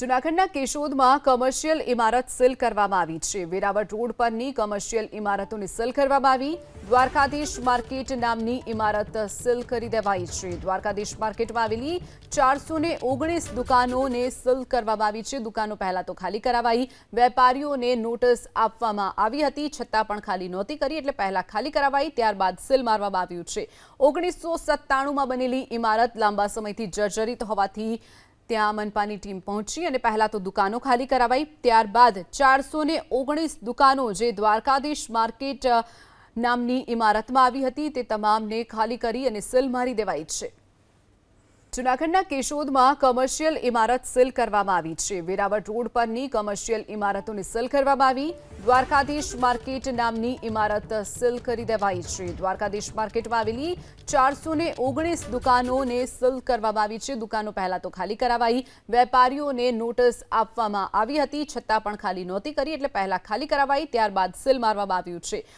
જૂનાગઢના કેશોદમાં કમર્શિયલ ઇમારત સીલ કરવામાં આવી છે. વેરાવળ રોડ પરની કમર્શિયલ ઇમારતોને સીલ કરવામાં આવી. દ્વારકાધીશ માર્કેટ નામની ઇમારત સીલ કરી દેવાઈ છે. દ્વારકાધીશ માર્કેટમાં આવેલી ચારસો ને ઓગણીસ દુકાનોને સીલ કરવામાં આવી છે. દુકાનો પહેલા તો ખાલી કરાવાઈ. વેપારીઓને નોટિસ આપવામાં આવી હતી. છતાં પણ ખાલી નહોતી કરી એટલે પહેલા ખાલી કરાવાઈ. ત્યારબાદ સીલ મારવામાં આવ્યું છે. ઓગણીસો સત્તાણુંમાં બનેલી ઇમારત લાંબા સમયથી જર્જરિત હોવાથી ત્યાં મનપાની ટીમ પહોંચી અને પહેલા તો દુકાનો ખાલી કરાવાઈ, ત્યારબાદ ચારસો ને ઓગણીસ દુકાનો જે દ્વારકાધીશ માર્કેટ નામની ઇમારતમાં આવી હતી તે તમામને ખાલી કરી અને સીલ મારી દેવાઈ છે. જૂનાગઢના કેશોદમાં કમર્શિયલ ઇમારત સીલ કરવામાં આવી છે. વેરાવળ રોડ પરની કમર્શિયલ ઇમારતોને સીલ કરવામાં આવી. દ્વારકાધીશ માર્કેટ નામની ઇમારત સીલ કરી દેવાઈ છે. દ્વારકાધીશ માર્કેટમાં આવેલી ચારસો ને ઓગણીસ દુકાનોને સીલ કરવામાં આવી છે. દુકાનો પહેલા તો ખાલી કરાવાઈ. વેપારીઓને નોટિસ આપવામાં આવી હતી. છતાં પણ ખાલી નહોતી કરી એટલે પહેલા ખાલી કરાવાઈ. ત્યારબાદ સીલ મારવામાં આવ્યું છે.